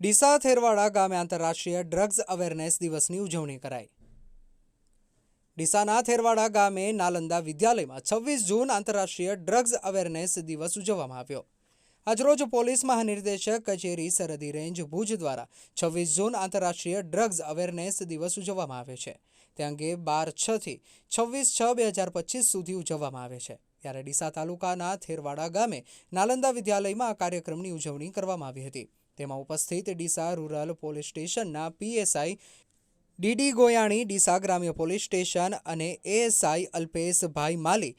ડીસા થેરવાડા ગામે આંતરરાષ્ટ્રીય drugs awareness દિવસની ઉજવણી કરાઈ. ડીસાના થેરવાડા ગામે નાલંદા વિદ્યાલયમાં છવ્વીસ જૂન આંતરરાષ્ટ્રીય ડ્રગ્સ અવેરનેસ દિવસ ઉજવવામાં આવ્યો. આજરોજ પોલીસ મહાનિર્દેશક કચેરી સરહદી રેન્જ ભુજ દ્વારા છવ્વીસ જૂન આંતરરાષ્ટ્રીય ડ્રગ્સ અવેરનેસ દિવસ ઉજવવામાં આવે છે. તે અંગે બાર છથી છવ્વીસ છ બે હજાર પચીસ સુધી ઉજવવામાં આવે છે. ત્યારે ડીસા તાલુકાના થેરવાડા ગામે નાલંદા વિદ્યાલયમાં આ કાર્યક્રમની ઉજવણી કરવામાં આવી હતી. તેમાં ઉપસ્થિત ડીસા રૂરલ પોલીસ સ્ટેશનના પીએસઆઈ ડીડી ગોયાણી, ડીસા ગ્રામ્ય પોલીસ સ્ટેશન અને એએસઆઈ અલ્પેશભાઈ માલી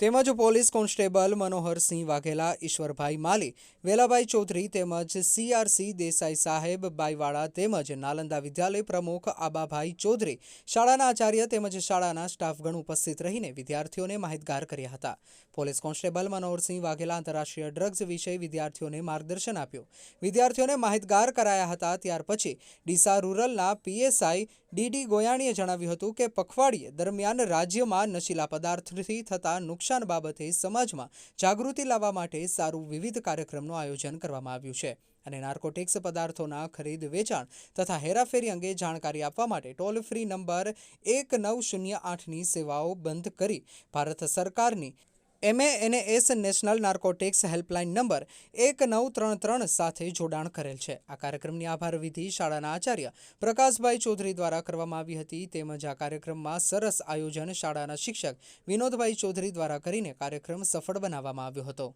તેમજ પોલીસ કોન્સ્ટેબલ મનોહરસિંહ વાઘેલા, ઈશ્વરભાઈ માલી, વેલાભાઈ ચૌધરી તેમજ સીઆરસી દેસાઈ સાહેબ બાઈવાળા તેમજ નાલંદા વિદ્યાલય પ્રમુખ આબાભાઈ ચૌધરી, શાળાના આચાર્ય તેમજ શાળાના સ્ટાફગણ ઉપસ્થિત રહીને વિદ્યાર્થીઓને માહિતગાર કર્યા હતા. પોલીસ કોન્સ્ટેબલ મનોહરસિંહ વાઘેલા આંતરરાષ્ટ્રીય ડ્રગ્સ વિશે વિદ્યાર્થીઓને માર્ગદર્શન આપ્યું. વિદ્યાર્થીઓને માહિતગાર કરાયા હતા, ત્યાર પછી ડીસા રૂરલના પીએસઆઈ ડીડી ગોયાણીએ જણાવ્યું હતું કે પખવાડીએ દરમિયાન રાજ્યમાં નશીલા પદાર્થથી થતા નુકસાન બાબતે સમાજમાં જાગૃતિ લાવવા માટે સારું વિવિધ કાર્યક્રમનું આયોજન કરવામાં આવ્યું છે અને નાર્કોટિક્સ પદાર્થોના ખરીદ, વેચાણ તથા હેરાફેરી અંગે જાણકારી આપવા માટે ટોલ ફ્રી નંબર એક નવ શૂન્ય આઠની સેવાઓ બંધ કરી ભારત સરકારની MANS national narcotics helpline number એક નવ ત્રણ ત્રણ સાથે જોડાણ કરેલ છે. આ કાર્યક્રમની આભાર વિધિ શાળાના આચાર્ય પ્રકાશભાઈ ચૌધરી દ્વારા કરવામાં આવી હતી. તેમજ આ કાર્યક્રમમાં સરસ આયોજન શાળાના શિક્ષક વિનોદભાઈ ચૌધરી દ્વારા કરીને કાર્યક્રમ સફળ બનાવવામાં આવ્યો હતો.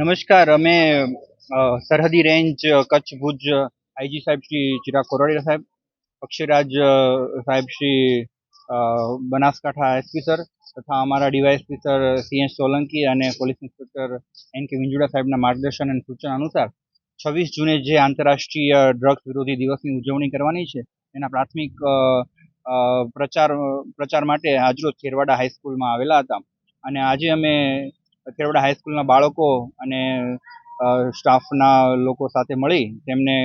નમસ્કાર. અમે સરહદી રેન્જ, કચ્છ, ભુજ આઈજી સાહેબ શ્રી ચિરાગ કોરડિયા સાહેબ, અક્ષયરાજ સાહેબ શ્રી બનાસકાંઠા એસપી સર તથા અમારા ડીવાયએસપી સર સીએન સોલંકી અને પોલીસ ઇન્સ્પેક્ટર એન કે વિંજુડા સાહેબના માર્ગદર્શન અને સૂચના અનુસાર છવ્વીસ જૂને જે આંતરરાષ્ટ્રીય ડ્રગ્સ વિરોધી દિવસની ઉજવણી કરવાની છે, એના પ્રાથમિક પ્રચાર પ્રચાર માટે આજરોજ ખેરવાડા હાઈસ્કૂલમાં આવેલા હતા. અને આજે અમે ખેરવાડા હાઈસ્કૂલના બાળકો અને સ્ટાફના લોકો સાથે મળી તેમને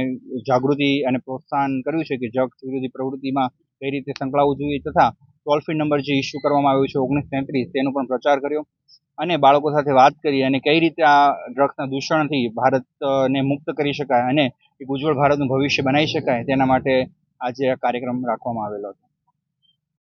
જાગૃતિ અને પ્રોત્સાહન કર્યું છે કે જગ વિરોધી પ્રવૃત્તિમાં કઈ રીતે સંકળાવવું જોઈએ તથા ટોલ ફ્રી નંબર જે ઇસ્યુ કરવામાં આવ્યો છે, ઓગણીસ તેત્રીસ, તેનો પણ પ્રચાર કર્યો. અને બાળકો સાથે વાત કરી અને કઈ રીતે આ ડ્રગ્સના દૂષણથી ભારતને મુક્ત કરી શકાય અને એક ઉજ્જવળ ભારતનું ભવિષ્ય બનાવી શકાય તેના માટે આજે આ કાર્યક્રમ રાખવામાં આવેલો હતો.